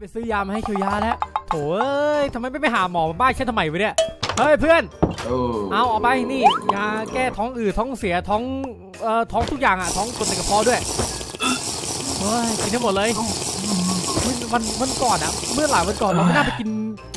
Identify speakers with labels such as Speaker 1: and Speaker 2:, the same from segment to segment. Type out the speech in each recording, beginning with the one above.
Speaker 1: ไปซื้อยามาให้เคียวยาแล้วโถเอ้ยทำไมไม่ไปหาหมอมาบ้านฉันทำไมวะเนี่ยเฮ้ยเพื่อน
Speaker 2: โอ้
Speaker 1: เอาเอาไปนี่ยาแก้ท้องอืดท้องเสียท้องเอ่อท้องทุกอย่างอะท้องกดในกระเพาะด้วยเฮ้ยกินทั้งหมดเลยวันวันวันก่อนอะเมื่อหลายวันก่อนเราไม่น่าไปกิน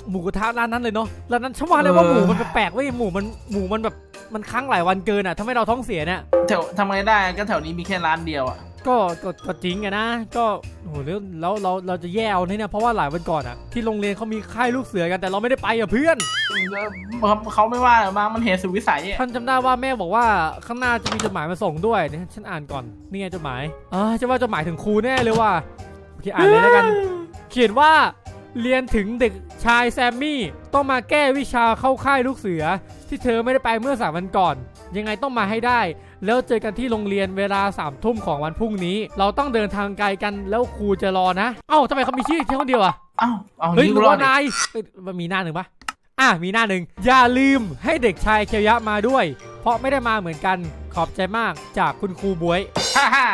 Speaker 1: หมูกระทะร้านนั้นเลยเนาะร้านนั้นฉันว่าเลยว่าหมูมันแปลกๆเว้ยหมูมันหมูมันแบบมันค้างหลายวันเกินอะทำให้เราท้องเสียเนี่ย
Speaker 2: แถวทำไงได้ก็แถวนี้มีแค่ร้านเดียวอะ
Speaker 1: ก็ก็ก็จริงอะนะ ก็โหแล้วแล้วเราเราจะแย่เอาเนี่ยเพราะว่าหลายวันก่อนอะที่โรงเรียนเขามีค่ายลูกเสือกันแต่เราไม่ได้ไปอะเพื่อน
Speaker 2: แล้วเขาไม่ว่าหรอกมั้งมันเหตุสุดวิสัยอะ
Speaker 1: ท่านจำได้ว่าแม่บอกว่าข้างหน้าจะมีจดหมายมาส่งด้วยเนี่ยฉันอ่านก่อนนี่ไงจดหมายอ่าจะว่าจดหมายถึงครูแน่เลยว่าโอเคอ่านเลยแล้วกัน เขียนว่า เรียนถึงเด็กชายแซมมี่ ต้องมาแก้วิชาเข้าค่ายลูกเสือ ที่เธอไม่ได้ไปเมื่อสามวันก่อน ยังไงต้องมาให้ได้ แล้วเจอกันที่โรงเรียนเวลาสามทุ่มของวันพรุ่งนี้ เราต้องเดินทางไกลกันแล้วครูจะรอนะ เอ้าทำไมเขามีชื่อแค่คนเดียวอะ
Speaker 2: เอ้าเอา
Speaker 1: เฮ้ย
Speaker 2: นี่
Speaker 1: รู้
Speaker 2: กูรอ
Speaker 1: ว่า
Speaker 2: ดดิ
Speaker 1: นายเอ้ยมันมีหน้าหนึ่งปะอะมีหน้าหนึ่งอย่าลืมให้เด็กชายเคียวยะมาด้วย เพราะไม่ได้มาเหมือนกันขอบใจมากจากคุณครูบวย
Speaker 2: ฮ่าฮ่า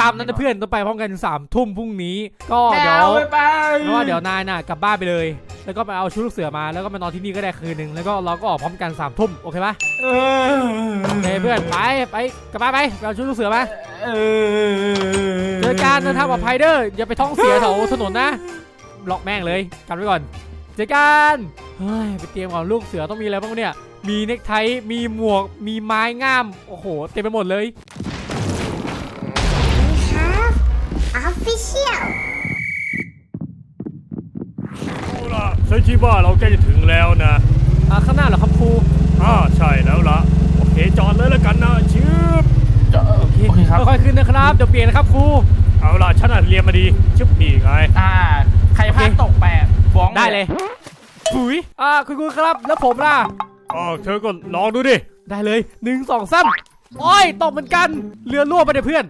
Speaker 1: ตามนั้นนะเพื่อนต้องไปพร้อมกันสามทุ่มพรุ่งนี้ ก็
Speaker 2: แม
Speaker 1: เดี๋ยว
Speaker 2: วไปไป
Speaker 1: เพราะว่าเดี๋ยวนายน่ะกลับบ้านไปเลย แล้วก็ไปเอาชุดลูกเสือมาแล้วก็มานอนที่นี่ก็ได้คืนหนึ่งแล้วก็เราก็ออกพร้อมกันสามทุ่มโอเคปะ
Speaker 2: เออ
Speaker 1: โอเคเพื่อนไปไปกลับบ้านไปไปเอาชุดลูกเสือมา
Speaker 2: เออ
Speaker 1: เจอกันเดินทางปลอดภัยเด้ออย่าไปท้องเสียแถวถนนนะล็อกแม่งเลยกันไว้ก่อนเจอกันเฮ้ยไปเตรียมก่อนลูกเสือต้องมีอะไรบ้างวะเนี่ยมีเน็กไทมีหมวกมีไม้งามโอ้โหเต็มไปหมดเลย
Speaker 3: ฉันคิดว่าเราใกล้จะถึงแล้วนะ
Speaker 1: อ่าข้างหน้าเหรอครับครู
Speaker 3: อ่าใช่แล้วล่ะโอเคจอดเลยแล้วกันนะชืบ
Speaker 2: จะโอเคครับ
Speaker 1: ค่อยๆขึ้นนะครับ เดี๋ยวเปลี่ยนนะครับครู
Speaker 3: เอาล่ะฉันอะเรียนมาดีชึบนี่ไง
Speaker 2: อ่า ใครพลาดตกแปะบ้อง
Speaker 1: ได้เลยปุ๋ยอ่าคุณครูครับ แล้วผมล่ะ
Speaker 3: อ๋อเธอก็ลองดูดิ
Speaker 1: ได้เลยหนึ่งสองสามโอ้ยตกเหมือนกัน เรือรั่วไปเดี๋ยวเพื่อน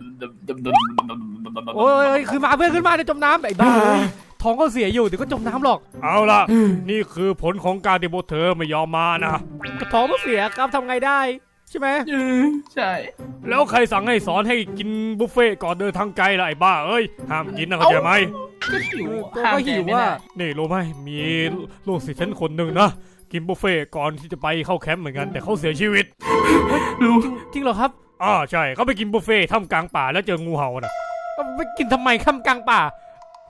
Speaker 1: โอ้ยขึ้นมาเพื่อนขึ้นมาเดี๋ยวจมน้ำไอ้บ้าเอ้ย ท้องก็เสียอยู่เดี๋ยวก็จมน้ำหรอก
Speaker 3: เอาล่ะ นี่คือผลของการที่พวกเธอไม่ยอมมานะ
Speaker 1: กระท้องก็เสียครับทำไงได้ ใช่ไหม
Speaker 2: เออใช่
Speaker 3: แล้วใครสั่งให้สอนให้กินบุฟเฟ่ต์ก่อนเดินทางไกลล่ะไอ้บ้าเอ้ย ห้ามกินนะเข้าใจไหม
Speaker 2: ก็หิว
Speaker 1: ก็
Speaker 2: ห้าม
Speaker 1: ก็
Speaker 2: ใจ
Speaker 1: หิว
Speaker 2: ไม่
Speaker 1: ว่า
Speaker 2: ได้
Speaker 3: นี่รู้ไหมมีลูกศิษย์ฉันคนหนึ่งนะ กินบุฟเฟ่ต์ก่อนที่จะไปเข้าแคมป์เหมือนกัน แต่เขาเสียชีวิต
Speaker 2: รู้
Speaker 1: จริงเหรอครับ
Speaker 3: อ่าใช่เขาไปกินบุฟเฟ่ต์ท่ามกลางป่าแล้วเจองูเห่าน่ะ
Speaker 1: เอาไปกินทำไมค่ำกลางป่า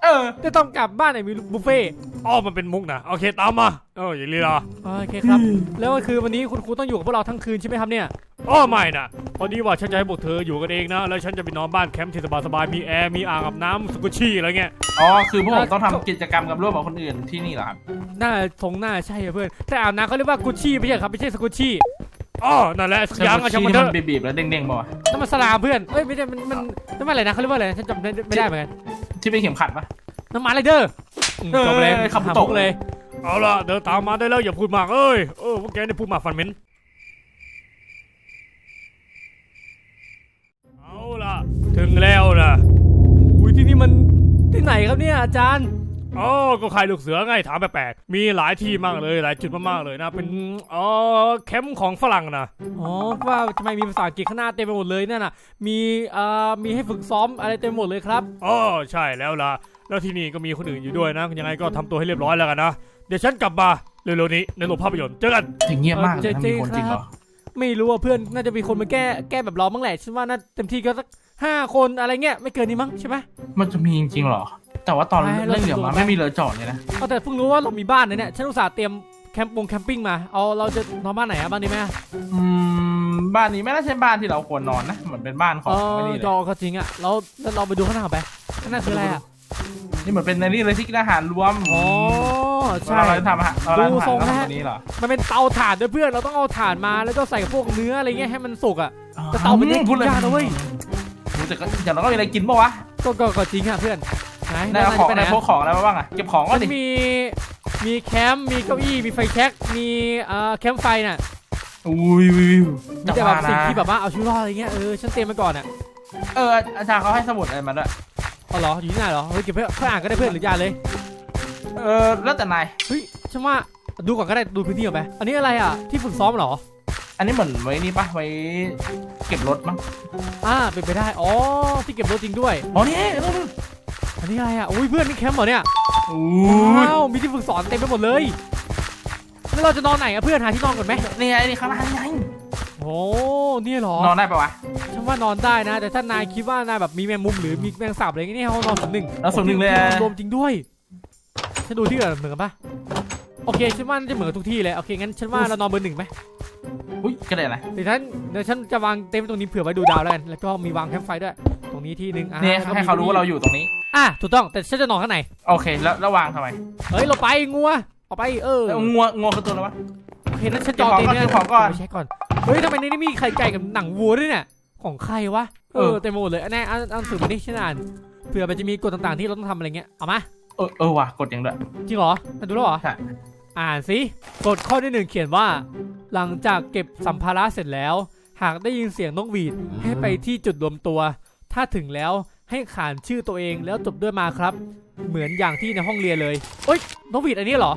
Speaker 2: เออ
Speaker 1: จะต้องกลับบ้านไหนมีบุฟเฟ่ต์
Speaker 3: อ้อมันเป็นมุกนะโอเคตามมาเอออย่าลีลา
Speaker 1: โอเคครับ แล้วก็คือวันนี้คุณครูต้องอยู่กับพวกเราทั้งคืนใช่ไหมครับเนี่ย
Speaker 3: อ้อไม่นะพอดีว่าฉันจะให้พวกเธออยู่กันเองนะ แล้วฉันจะไปนอนบ้านแคมป์ที่สบายๆมีแอร์มีอ่างอาบน้ำสกุชี่อะไรเงี้ย
Speaker 2: อ๋อคือพวกผมต้องทำกิจกรรมกับร่วมกับคนอื่นที่นี่เหรอครับ
Speaker 1: น่าทรงหน้าใช่อะเพื่อนแต่อาบน้ำเขาเรียกว่ากุชชี่ไม่ใช่ครับไม่ใช่สกุชชี่
Speaker 3: อ้อนั่นแหละสักอย่างอะช่าง
Speaker 2: ที่
Speaker 3: มันเถ
Speaker 2: มั
Speaker 3: อะ
Speaker 2: นบีบๆแล้วเด้งๆป่าวะ
Speaker 1: นั่นมันสลามเพื่อนเอ้ยไม่ใช่มันมันนั่นมันอะไรนะเขาเรียกว่าอะไรนะฉันจำไม่ไม่ได้เหมือนกัน
Speaker 2: ที่เป็นเข็มขัดปะ
Speaker 1: น้ำมันไรเดอร์อืมจบเลย
Speaker 2: เออขับ
Speaker 1: หา
Speaker 2: ต
Speaker 1: พ
Speaker 2: ก
Speaker 1: วเลย
Speaker 3: เอาล่ะเดินตามมาได้แล้วอย่าพูดมากเอ้ยเออพวกแกนี่พูดมากฟันเหม็นเอาล่ะ ถึงแล้วนะ
Speaker 1: อุ้ยที่นี่มันที่ไหนครับเนี่ยอาจารย์
Speaker 3: อ๋อก็ใครลูกเสือไงถามแปลกๆมีหลายที่มากเลยหลายจุดมากๆเลยนะ เป็นอ๋อแคมป์ของฝรั่งนะ
Speaker 1: อ๋อว่าทำไมมีภาษาอังกฤษข้างหน้าเต็มไปหมดเลยนั่นน่ะ มีเอ่อมีให้ฝึกซ้อมอะไรเต็มหมดเลยครับ
Speaker 3: อ๋อใช่แล้วล่ะแล้วที่นี่ก็มีคนอื่นอยู่ด้วยนะยังไงก็ทำตัวให้เรียบร้อยแล้วกันนะเดี๋ยวฉันกลับมาเร็วๆนี้ในโรงภาพยนตร์เจอกัน
Speaker 2: ถึงเงียบมากเลย
Speaker 1: เออ
Speaker 2: นะ
Speaker 1: เจ๊
Speaker 2: มีคนจริงเหรอ
Speaker 1: ไม่รู้ว่าเพื่อนน่าจะมีคนมาแก้แก้แบบเราบ้างแหละฉันว่าน่าเต็มที่ก็สักห้าคนอะไรเงี้ยไม่เกินนี้มั้งใช่ไหม
Speaker 2: มันจะมีจริงๆเหรอ แต่ว่าตอน
Speaker 1: ใช่
Speaker 2: เรื่องเหลือง
Speaker 1: เรา
Speaker 2: มา
Speaker 1: สำรวจ
Speaker 2: ไม่มีเรือจอดเลยนะ
Speaker 1: เอาแต่เพิ่งรู้ว่าเรามีบ้านนะเนี่ยฉันอุตส่าห์เตรียมแคมป์ปงแคมปิ้งมา เอาเราจะนอนบ้านไหนอะบ้านนี้ไหม
Speaker 2: อืมบ้านนี้ไม่น่าใช่บ้านที่เราควรนอนนะเหมือนเป็นบ้านของ
Speaker 1: เอ
Speaker 2: ไม่
Speaker 1: อ
Speaker 2: นี่เล
Speaker 1: จอยก็จริงอะเราแล้วเราไปดูข้างหน้าไปข้างหน้าคืออะไรอะ
Speaker 2: นี่เหมือนเป็นในนี่เลยที่กินอาหารรวม
Speaker 1: อ๋อใช่
Speaker 2: เราจะทำอาหารเราจะ
Speaker 1: ดู
Speaker 2: ทำอา
Speaker 1: ทร
Speaker 2: หารง
Speaker 1: แล้ว
Speaker 2: ตรงนี้เหรอ
Speaker 1: มันเป็นเตาถ่านด้วยเพื่อนเราต้องเอาถ่านมาแล้วก็ใส่พวกเนื้ออะไรเงี้ยให้มันสุกอะแต่เตามันยัง
Speaker 2: พูดเลย
Speaker 1: ยากนะเว้ย
Speaker 2: รู้แต่ก็อย่างเราก็มีอะไรกินปะวะ
Speaker 1: ก็ก็ก็จริงอะเพื่อน ไหน
Speaker 2: ได้เอาของ
Speaker 1: ไปไหน
Speaker 2: ได้พวกของอะไรมาบ้างอะเก็บของก็
Speaker 1: มัน
Speaker 2: ดิ
Speaker 1: มี มีแคมป์ มีเก้าอี้ มีไฟแช็ก มีเอ่อแคมป์ไฟน่ะ
Speaker 2: อุ้ย
Speaker 1: มี
Speaker 2: จะ
Speaker 1: แต่แบบ
Speaker 2: มา
Speaker 1: สิ่ง
Speaker 2: นะ
Speaker 1: ที่แบบว่าเอาชีวิตรอดอะไรเงี้ย เออ ฉันเตรียมมาก่อนอะ
Speaker 2: เอออาจารย์เขาให้สมุดอะไรมาด้วย
Speaker 1: เอาเหรอ อยู่ที่ไหนเหรอ เฮ้ยเก็บเพื่อเพื่ออ่านก็ได้เพื่อนหรือยาเลย
Speaker 2: เออแล้วแต่นาย
Speaker 1: เฮ้ยฉันว่าดูก่อนก็ได้ดูพื้นที่ก่อนไปอันนี้อะไรอะ ที่ฝึกซ้อมเหรอ
Speaker 2: อันนี้เหมือนไว้นี่ปะไว้เก็บรถมั้ง
Speaker 1: อ่าเป็นไปได้ อ๋อ ที่เก็บรถจริงด้วย
Speaker 2: อ๋อนี่นู่น
Speaker 1: อันนี้อะไรอะอุ้ยเพื่อนนี่แคมป์เหรอเนี่ย
Speaker 2: อู้ย
Speaker 1: ว้าวมีที่ฝึกสอนเต็มไปหมดเลยแล้วเราจะนอนไหนอะเพื่อนหาที่นอนก่อนไหม
Speaker 2: นี่ไงนี่ข้างล่างนี่ไง
Speaker 1: โอ้เนี่ยเหรอ
Speaker 2: นอนได้ปะวะ
Speaker 1: ฉันว่านอนได้นะ แต่ถ้านายคิดว่านายแบบมีแมงมุมหรือมีแมงสาบอะไรอย่างเงี้ยนี่ห้องนอนส่วนหนึ่ง
Speaker 2: แล้วส่วนหนึ่งเลย
Speaker 1: โอ
Speaker 2: อะ
Speaker 1: ครวมจริงด้วยฉันดูที่อื่นเหมือนกันปะ โอเคฉันว่าน่าจะเหมือนกับทุกที่เลยโอเคงั้นฉันว่าเรานอนเบอร์หนึ่งไหม
Speaker 2: อุ้ยกระเด็นอะไร
Speaker 1: เดี๋ยวฉันเดี๋ยวฉันจะวางเต็นท์ตรงนี้เผื่อไว้ดูดาวแล้วกันแล้วก็มีวางแคมป์ไฟด้วย ตรงนี้ที่หนึ่งอะ
Speaker 2: เนี่ย
Speaker 1: แล้วก็
Speaker 2: ให้
Speaker 1: มี
Speaker 2: เขารู้ว่าเราอยู่ตรงนี้
Speaker 1: อะถูกต้องแต่ฉันจะนอนข้างใน
Speaker 2: โอเค แล้วแล้ววางทำไม
Speaker 1: เฮ้ยเราไปงัวออกไปเออ
Speaker 2: แล้วงัวงัวคือตัวอะไรวะ
Speaker 1: โอเคนั้นฉันจองเต็นท์เนี่ย
Speaker 2: เก็บของก่อน
Speaker 1: เาไปใช้ก่อนเฮ้ยทำไมในนี้มีไข่ไก่กับหนังวัวด้วยเนี่ยของใครวะเอ
Speaker 2: เอ
Speaker 1: อ
Speaker 2: อ
Speaker 1: เต็มไปหมดเลยอันนี้อ่านอ่านหนังสือมาดิฉันอ่านเผื่อมันจะมีกฎต่างๆที่เราต้องทำอะไรเงี้ยเอามา
Speaker 2: เออเออว่ะกดอย่างเด้อ
Speaker 1: จริงเหรออ่านดูแล้วเหรอ
Speaker 2: ใช่
Speaker 1: อ่านสิกฎข้อที่หนึ่งเขียนว่า หลังจากเก็บสัมภาระเสร็จแล้ว หากได้ยินเสียงนกหวีดให้ไปที่จุดรวมตัว ถ้าถึงแล้วให้ขานชื่อตัวเองแล้วจบด้วยมาครับ เหมือนอย่างที่ในห้องเรียนเลยเอ้ยนกหวีดอันนี้เหรอ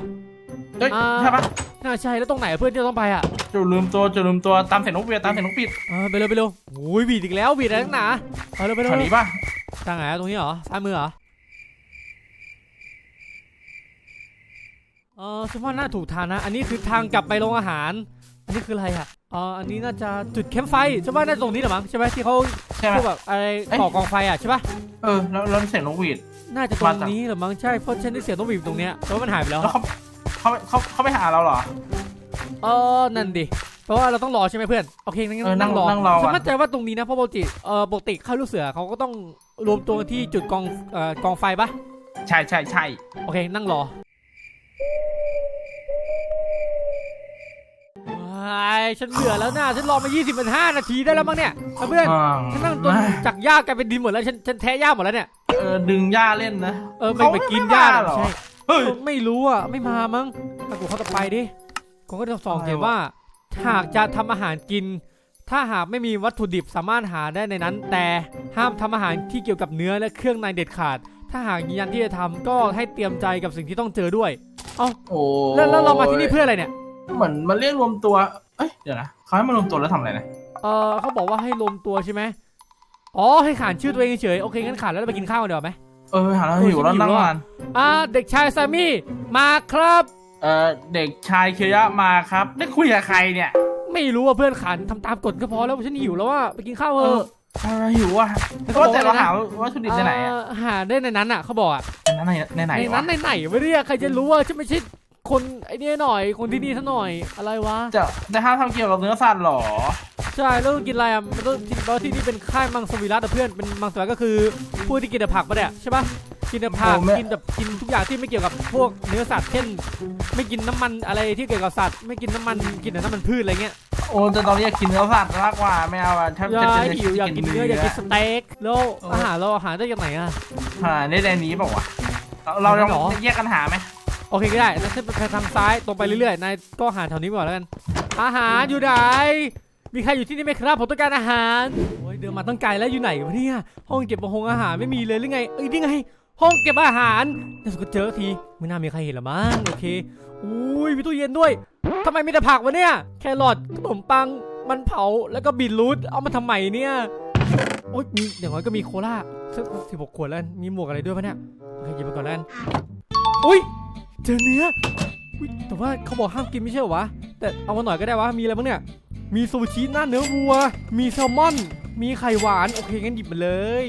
Speaker 2: เฮ้ย
Speaker 1: อ่า
Speaker 2: ใช่ปะ
Speaker 1: น่าใช่แล้วตรงไหนเพื่อนที่เราต้องไปอะ
Speaker 2: จุดลืมตัวจุดลืมตัวตามเสียงนกเวียตามเสียงนกปิด
Speaker 1: เออไปเร็วไปเร็วโอ้ยหวีดอีกแล้วหวีดอะไรนักหนาเอาเร็วไปเร็ว
Speaker 2: แถวนี้ปะ
Speaker 1: ทางไหนอะตรงนี้เหรอซ้ายมือเหรอ เออฉันว่าน่าถูกทางนะ อันนี้คือทางกลับไปโรงอาหาร อันนี้คืออะไรอะเอออันนี้น่าจะจุดแคมป์ไฟฉันว่าน่าจะตรงนี้แหละมั้งใช่ไหมที่เขา
Speaker 2: ใช่ไหม
Speaker 1: พวกแบบอะไร
Speaker 2: เอ้ย
Speaker 1: ก่อกองไฟอะใช่ปะ
Speaker 2: เออแล้วแล้วเสียงนกหวีด
Speaker 1: น่าจะตรงนี้แหรือมั้งใช่เพราะฉันได้เสียงต้องบีบตรงเนี้ยแต่ว่ามันหายไปแล้ว
Speaker 2: แล้วเขาเขาเขาเขาไปหาเราเหรอ
Speaker 1: เออนั่นดิ เพราะว่าเราต้องรอใช่ไหมเพื่อน โอเคงั้น
Speaker 2: เออนั่
Speaker 1: นั่
Speaker 2: ง
Speaker 1: งรอ
Speaker 2: นั่งรอ
Speaker 1: ฉัน
Speaker 2: ก่อน
Speaker 1: มั่นใจว่าตรงนี้นะ เพราะปกติ เออปกติข้าลูกเสือเขาก็ต้องรวมตัวกันที่จุดกอง เอ่อ กองไฟปะ
Speaker 2: ใช่ใช่ใช่
Speaker 1: โอเค นั่งรอ ว้ายฉันเบื่อแล้วนะฉันรอมา20เป็น5นาทีได้แล้วมั้งเนี่ยเอาเพื่อน
Speaker 2: อ่า
Speaker 1: ฉันนั่งจนจากหญ้ากลายเป็นดินหมดแล้วฉันฉันแท้หญ้าหมดแล้วเนี่ย
Speaker 2: เออดึงหญ้าเล่นนะ
Speaker 1: เออไป
Speaker 2: เขา
Speaker 1: ไป
Speaker 2: ไม่
Speaker 1: กิน
Speaker 2: ไม่
Speaker 1: หญ้า
Speaker 2: มาเหรอ
Speaker 1: ใช่
Speaker 2: เฮ้ย
Speaker 1: ไม่รู้อะไม่มามั้งถ้ากูเขาต่อไปดิกูก็จะสอง
Speaker 2: อะไรวะ
Speaker 1: เขียนว่า หากจะทำอาหารกิน ถ้าหากไม่มีวัตถุดิบสามารถหาได้ในนั้น แต่ห้ามทำอาหารที่เกี่ยวกับเนื้อและเครื่องในเด็ดขาด ถ้าหากยืนยันที่จะทำก็ให้เตรียมใจกับสิ่งที่ต้องเจอด้วย
Speaker 2: โอ้
Speaker 1: แล้วแล้วเรามาที่นี่เพื่ออะไรเนี่ย
Speaker 2: เหมือนมาเรียกรวมตัว เอ้ยเดี๋ยวนะเขาให้มารวมตัวแล้วทำอะไรนะ
Speaker 1: เออเขาบอกว่าให้รวมตัวใช่ไหมอ๋อให้ขานชื่อตัวเองเฉยๆโอเคงั้นขานแล้วเราไปกินข้าวกันเดี๋ยวาไหม
Speaker 2: เออหาแล้วหิวแล้ว
Speaker 1: หิว
Speaker 2: นั่ง
Speaker 1: แล้วอะ
Speaker 2: นาน
Speaker 1: อ่าเด็กชายแซมมี่มาครับ
Speaker 2: เออเด็กชายเคียะมาครับ ได้คุยกับใครเนี่ย
Speaker 1: ไม่รู้ว่าเพื่อนขานทำตามกฎก็พอแล้วฉันหิวแล้วว่าไปกินข้าวเถ
Speaker 2: เออ
Speaker 1: อะ
Speaker 2: เออหิวอะ
Speaker 1: แล้ว
Speaker 2: ก็
Speaker 1: บอก
Speaker 2: แต่เรา
Speaker 1: อะไรนะ
Speaker 2: หาวัตถุดิบในไหนอะ
Speaker 1: เอ่อหาได้ในนั้นอะเขาบอกอะ
Speaker 2: ในนั้นในในไหน
Speaker 1: ใน
Speaker 2: วะ
Speaker 1: นั้นในไหนวะเนี่ยใครจะรู้ว่าฉันไม่ใช่คนไอ้นี่หน่อยคนที่นี่ซะหน่อยอะไรวะ
Speaker 2: จะได้ห้ามทำเกี่ยวกับเนื้อสัตว์เหรอ
Speaker 1: ใช่แล้วต้องกินอะไรอะมันต้องกินเพราะที่นี่เป็นค่ายมังสวิรัตอะเพื่อนเป็นมังสวิรัตก็คือผู้ที่กินแต่ผักปะเนี่ยใช่ปะกินแต่ผัก
Speaker 2: โอ้ไม่
Speaker 1: กินแบบกินทุกอย่างที่ไม่เกี่ยวกับพวกเนื้อสัตว์เช่น ไม่กินน้ำมันอะไรที่เกี่ยวกับสัตว์ ไม่กินน้ำมันกินแต่น้ำมันพืชอะไรเงี้ย
Speaker 2: โอ้แต่ตอนนี้อยากกินเนื้อสัตว์มากกว่าไม่เอาอะถ้า
Speaker 1: อยา
Speaker 2: จะ
Speaker 1: ก
Speaker 2: จะ
Speaker 1: หิวอยากกินเนื้ออยากกินสเต็กแล้ว
Speaker 2: เอออ
Speaker 1: อาหารเราอาหารได้จากไหนอะ
Speaker 2: หาได้ในนี้เปล่าวะ เราเรา
Speaker 1: ในนั้นเหรอ
Speaker 2: แยกกันหาไหม
Speaker 1: โอเคก็ได้แล้วฉันไปทางซ้ายตรงไปเรื่อยๆนายก็หาแถวนี้ก่อนแล้วกัน อาหารอยู่ไหน มีใครอยู่ที่นี่ไหมครับผมต้องการอาหารโอ้ยเดินมาตั้งไกลแล้วอยู่ไหนวะเนี่ยห้องเก็บหงอาหารไม่มีเลยหรือไงเอ้ยนี่ไง ห้องเก็บอาหารในสุดก็เจอทีไม่น่ามีใครเห็นหรอมั้งโอเคอุ้ยมีตู้เย็นด้วยทำไมมีแต่ผักวะเนี่ยแครอทขนมปังมันเผาแล้วก็บีทรูทเอามาทำไมเนี่ยโอ้ยมีอย่างน้อยก็มีโคลา สักสิบหกขวดแล้วกันมีหมวกอะไรด้วยปะเนี่ยโอเคหยิบไปก่อนแล้วกันอุ้ยเจอเนื้ออุ้ยแต่ว่าเขาบอกห้ามกินไม่ใช่เหรอวะ แต่เอามาหน่อยก็ได้วะ มีอะไรบ้างเนี่ย มีซูชิหน้าเนื้อวัว มีแซลมอน มีไข่หวาน โอเคงั้นหยิบมาเลย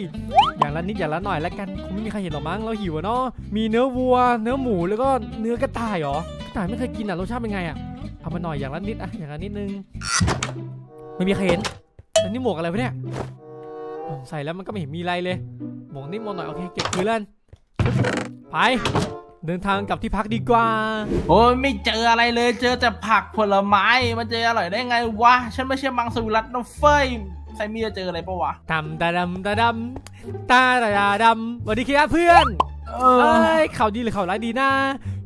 Speaker 1: อย่างละนิดอย่างละหน่อยแล้วกัน คงไม่มีใครเห็นหรอกมั้ง เราหิวอะเนาะ มีเนื้อวัว เนื้อหมู แล้วก็เนื้อกระต่ายเหรอ กระต่ายไม่เคยกินอะรสชาติเป็นไงอะเอามาหน่อยอย่างละนิดอะอย่างละนิดนึง ไม่มีใครเห็นแล้วนี่หมวกอะไรวะเนี่ยอ๋อ ใส่แล้วมันก็ไม่เห็นมีอะไรเลยหมวกนิดหมวกหน่อยโอเคเก็บคืนแล้วกันไป เดินทางกลับที่พักดีกว่า
Speaker 2: โอ้ยไม่เจออะไรเลย เจอแต่ผักผลไม้มันจะอร่อยได้ไงวะ ฉันไม่ใช่มังสวิรัตนะเฟ้ยไซมีจะเจออะไรปะวะ
Speaker 1: ดำตาดำตาดำตาดาดำสวัสดีครับเพื่อน
Speaker 2: เอ
Speaker 1: เอ้
Speaker 2: อย
Speaker 1: ข่าวดีหรือข่าวร้ายดีนะ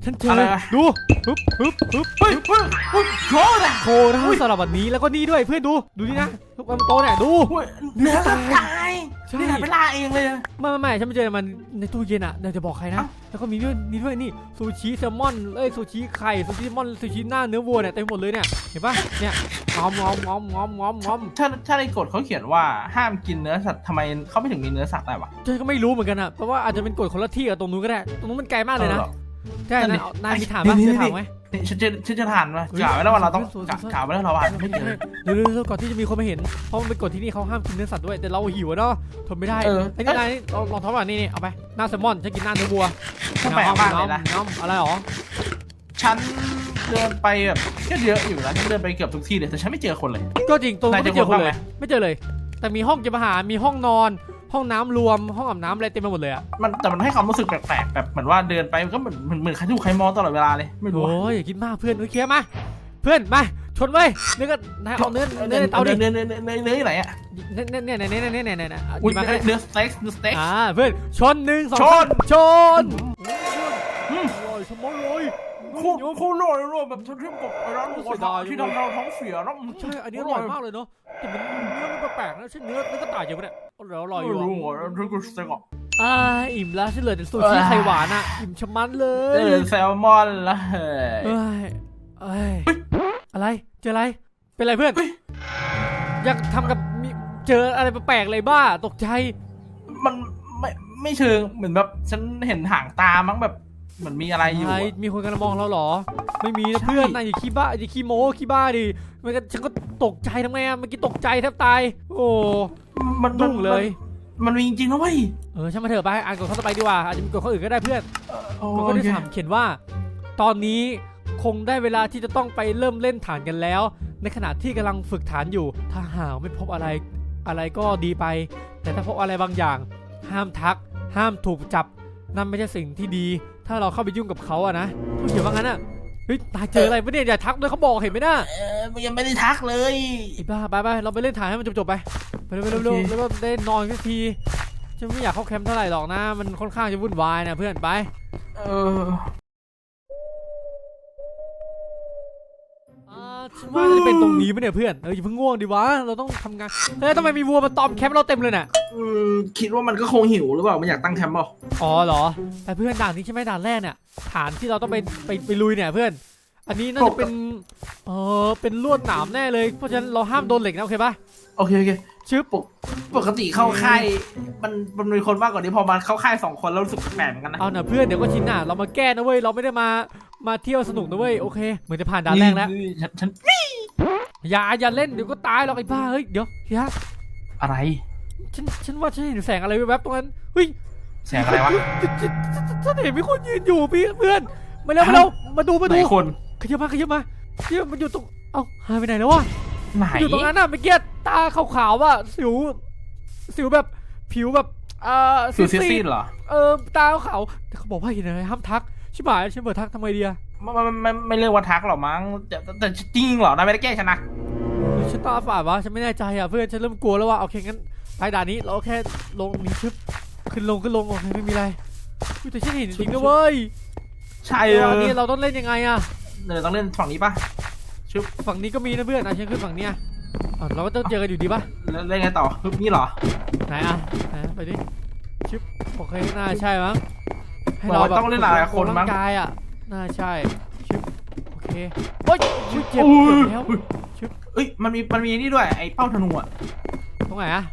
Speaker 1: ฉันเจอ
Speaker 2: อะไรวะ
Speaker 1: ดูฮึบฮึบฮึบ
Speaker 2: เฮ้ยเฮ้ยเฮ้ยโคตรอะ
Speaker 1: โคนะสำหรับวันนี้แล้วก็นี่ด้วยเพื่อนดูดูนี่นะทุกวันโตเนี่ยดู
Speaker 2: เฮ้ยเนื้อตาย
Speaker 1: ใช่
Speaker 2: นี่ไหนไปล่าเองเลยอะ
Speaker 1: ไม่ไม่ไม่ฉันไม่เจอมันในตู้เย็นอะเดี๋ยวจะบอกใครนะ
Speaker 2: เอ้า
Speaker 1: แล้วก็มีด้วยนี่ด้วยนี่ซูชิแซลมอนเอ้ยซูชิไข่ซูชิแซลมอนซูชิหน้าเนื้อวัวเนี่ยเต็มหมดเลยเนี่ยเห็นปะเนี่ยงอมงอมงอมงอมงอมงอม
Speaker 2: ถ้าถ้าในกฎเขาเขียนว่าห้ามกินเนื้อสัตว์ทำไมเขาไม่ถึงมีเนื้อสัตว์ได้วะ
Speaker 1: ฉันก็ไม่รู้เหมือนกันอะเพราะว่าอาจจะเป็นกฎคนละที่กับตรงนู้นก็ได้ตรงนู้นมันไกลมากเลยนะ
Speaker 2: ออหรอ
Speaker 1: ใช่
Speaker 2: นั่นดิ
Speaker 1: นะเอานายมีถามปะ
Speaker 2: นี่
Speaker 1: มี
Speaker 2: นี่
Speaker 1: ถามไหม
Speaker 2: นี่ฉันจะฉันจะทานว่า
Speaker 1: เฮ้ย
Speaker 2: กล่าวไว้แล้วว่าเราต้อง
Speaker 1: สวยๆ
Speaker 2: กล่าวกล่าวไว้แล้วเราอ่านไม่เจอ
Speaker 1: เดี๋ยวเดี๋ยวก่อนที่จะมีคนมาเห็น เพราะมันเป็นกฎที่นี่เขาห้ามกินเนื้อสัตว์ด้วยแต่เราหิวอะเนาะทนไม่ได้
Speaker 2: เออ
Speaker 1: ไอ้นี่นายนี่ลองลองทำแบบนี้นี่เอาไปหน้าแซลมอนฉันกินหน้าเนื้อวัว
Speaker 2: ก็แปลกมากเลยนะ
Speaker 1: น้ำอะไรหรอ
Speaker 2: ฉันเดินไปแบบก็เยอะอยู่นะฉันเดินไปเกือบทุกที่เลยแต่ฉันไม่เจอคนเลย
Speaker 1: ก็จริงตรง
Speaker 2: นาย
Speaker 1: ไม่
Speaker 2: เจ
Speaker 1: เจ
Speaker 2: อ
Speaker 1: อ
Speaker 2: ค
Speaker 1: คนน
Speaker 2: บ้าง
Speaker 1: เล
Speaker 2: ไหม
Speaker 1: ยไม่เจอเลย แต่มีห้องเก็บอาหารมีห้องนอน ห้องน้ำรวมห้องอาบน้ำอะไรเต็มไปหมดเลยอะ
Speaker 2: มันแต่มันให้ความรู้สึกแปลกๆแบบเหมือนว่าเดินไปก็เหมือนเหมือนใครดูใครมองตลอดเวลาเลยไม่รู้
Speaker 1: โอ้ยคิดมากเพื่อนโอเคมา เพื่อนมาชนไว้เนื้อก็นายเอาเนื้อเนื้อในเตาดิ
Speaker 2: เนื้อเนื้อเนื้อเนื้อเนื้อไหนอะ
Speaker 1: เนื้อเนื้อเนื้อเนื้อเนื้อเนื้อเนื้ยเอาหอุ้
Speaker 2: ยยิบ
Speaker 1: มาก็ได้
Speaker 2: เนื้อสเต็กเนื้อสเต็ก
Speaker 1: อ่าเพื่อนชนหนึ่งสอง
Speaker 2: ชน
Speaker 1: สามชน
Speaker 2: อืม
Speaker 1: อร่อยชะมัดเลย
Speaker 2: คู่คู่โรยโรยแบบที่กับไอ้ร้านหมูกระทะที่ทำเราท้องเสียแล้ว
Speaker 1: ใช่อันนี้อร่อยมากเลยเนาะแต่มันเนื้อมันแปลกๆนะใช่เนื้อเนื้อกระต่ายจริงปะเนี่ยอร่อยอร่อยอยู่
Speaker 2: ไม่
Speaker 1: อะ
Speaker 2: รู้อะที่กูสเต็กอะ
Speaker 1: อ่าอิ่มแล้วฉันเหลือแต่ซูชิไข่หวานอะอิ่มชะมัดเล
Speaker 2: เอยอแซลมอนละเฮ้ย
Speaker 1: เอ้ยอ้อะไรเจออะไรเป็นไรเพื่อนอยากทำกับเจออะไรแปลกๆเลยบ้าตกใจ
Speaker 2: มันไม่ไม่เชิงเหมือนแบบฉันเห็นหางตามั้งแบบ เหมือนมีอะไรอยู่
Speaker 1: อะไร
Speaker 2: อะ
Speaker 1: มีคนกำลังมองเราเหรอ ไม่มีนะ
Speaker 2: ใช่
Speaker 1: เพื่อนนายอย่าขี้บ้าอย่าขี้โม้ขี้บ้าดิมันก็ฉันก็ตกใจทำไงอะเมื่อกี้ตกใจแทบตาย โอ้
Speaker 2: มัน
Speaker 1: ดุ้งเลย
Speaker 2: มันมีจริงๆนะเว้ย
Speaker 1: เออช่างมาเถอะไปอ่านกฎข้อต่อไปดีกว่าอาจจะมีกฎข้ออื่นก็ได้เพื่อน
Speaker 2: โอ้
Speaker 1: กฎข้อที่สามเขียนว่า ตอนนี้คงได้เวลาที่จะต้องไปเริ่มเล่นฐานกันแล้ว ในขณะที่กำลังฝึกฐานอยู่ ถ้าหากไม่พบอะไรอะไรก็ดีไป แต่ถ้าพบอะไรบางอย่าง ห้ามทัก ห้ามถูกจับ นั่นไม่ใช่สิ่งที่ดี ถ้าเราเข้าไปยุ่งกับเขาอะนะเขาเขียนว่างั้นอะเฮ้ยนายเจออะไรปะเนี่ยอย่าทักด้วยเขาบอกเห็นไหมน่ะ
Speaker 2: เออมันยังไม่ได้ทักเลย
Speaker 1: ไอ้บ้าไปไปเราไปเล่นฐานให้มันจบๆไปไปเร็วๆเร็ว
Speaker 2: โอเค
Speaker 1: ๆแล้วก็ได้นอนสักทีฉันไม่อยากเข้าแคมป์เท่าไหร่หรอกนะ มันค่อนข้างจะวุ่นวายนะเพื่อนไป
Speaker 2: เออ
Speaker 1: ฉันว่าจะเป็นตรงนี้ปะเนี่ยเพื่อนเอออย่าเพิ่งง่วงดิวะเราต้องทำงานเฮ้ยทำไมมีวัวมาตอมแคมป์เราเต็มเลยน่ะ
Speaker 2: อืมคิดว่ามันก็คงหิวหรือเปล่า มันอยากตั้งแคมป์เปล่า
Speaker 1: อ๋อเหรอแต่เพื่อนด่านนี้ใช่ไหมด่านแรกเนี่ยฐานที่เราต้องไปไปไปลุยเนี่ยเพื่อน อันนี้น่าจะเป็นเออเป็นลวดหนามแน่เลยเพราะฉะนั้นเราห้ามโดนเหล็กนะโอเคปะ
Speaker 2: โอเคโอเค
Speaker 1: ชึบ
Speaker 2: ปกติเข้าค่ายมันมันมีคนมากกว่านี้พอมาเข้าค่ายสองคนแล้วรู้สึกแปลกเหมือนกันนะ
Speaker 1: เอาหน่ะเพื่อนเดี๋ยวก็ชินน่ะเรามาแก้นะเว้ยเราไม่ได้มา มาเที่ยวสนุกนะเว้ยโอเค เหมือนจะผ่านด่านแรกแล้ว
Speaker 2: นี่ฉันฉัน
Speaker 1: อย่าอย่าเล่นเดี๋ยวก็ตายหรอกไอ้บ้าเฮ้ยเดี๋ยวเฮีย
Speaker 2: อะไร
Speaker 1: ฉันฉันว่าฉันเห็นแสงอะไรแวบๆตรงนั้นเฮ้ย
Speaker 2: แสงอะไรวะ
Speaker 1: ฉันฉันฉันฉันเห็นมีคนยืนอยู่พี่เพื่อนมาแล้วมาแล้วมาดูมา
Speaker 2: ไหน
Speaker 1: ดู
Speaker 2: คน
Speaker 1: ขยับมาขยับมาเดี๋ยวมันอยู่ตรงเอ้าหายไปไหนแล้ววะ
Speaker 2: ไหน
Speaker 1: มันอยู่ตรงนั้นน่ะเมื่อกี้ตาขาวๆว่ะสิว สิวแบบผิวแบบเอ่อ
Speaker 2: สูซี
Speaker 1: ซี
Speaker 2: ซี
Speaker 1: ด
Speaker 2: เหรอ
Speaker 1: ๆเออตาขาวๆแต่เขาบอกว่าเห็นอะไรห้ามทัก ชิบหายฉันเปิดทักทำไมดีอะ
Speaker 2: มันมันมันไม่เรียกว่าทักหรอกมั้งแต่แต่แต่จริงเหรอนายไม่ได้แกล้งฉันนะ
Speaker 1: ฉันตาฝาดวะฉันไม่แน่ใจอะเพื่อนฉันเริ่มกลัวแล้วว่ะโอเคงั้นไปด่านนี้เราแค่ลงนี้ชึบขึ้นลงขึ้นลงโอเคไม่มีอะไรอุ๊ยแต่ฉันเห็นจริงนะเว้ย
Speaker 2: ใช่
Speaker 1: เอ
Speaker 2: เอ
Speaker 1: อ
Speaker 2: อ
Speaker 1: อันนี้เราต้องเล่นยังไงอะ
Speaker 2: เดี๋ยวต้องเล่นฝั่งนี้ปะชุบ
Speaker 1: ฝั่งนี้ก็มีนะเพื่อนอะฉันขึ้นฝั่งเนี้ยอะเราก็ต้องเจอกันอยู่ดีปะ
Speaker 2: แล้วเล่นไงต่อปึ๊บนี่เหรอ
Speaker 1: ไหนอะไหนไปดิชึบโอเคน่าใช่มั้ง ให้
Speaker 2: บอกว่าต้องเล่นหลายคน
Speaker 1: ร่า
Speaker 2: มั้ง
Speaker 1: งกายอะน่าใช่ชึบโอเคโอ๊ยอุ๊ยเจ็บ
Speaker 2: โอ้ย
Speaker 1: เจ็บแล้ว
Speaker 2: เอ้ยมันมีมันมีนี่ด้วยไอ้เป้าธนูอะ
Speaker 1: ตรงไหนอะ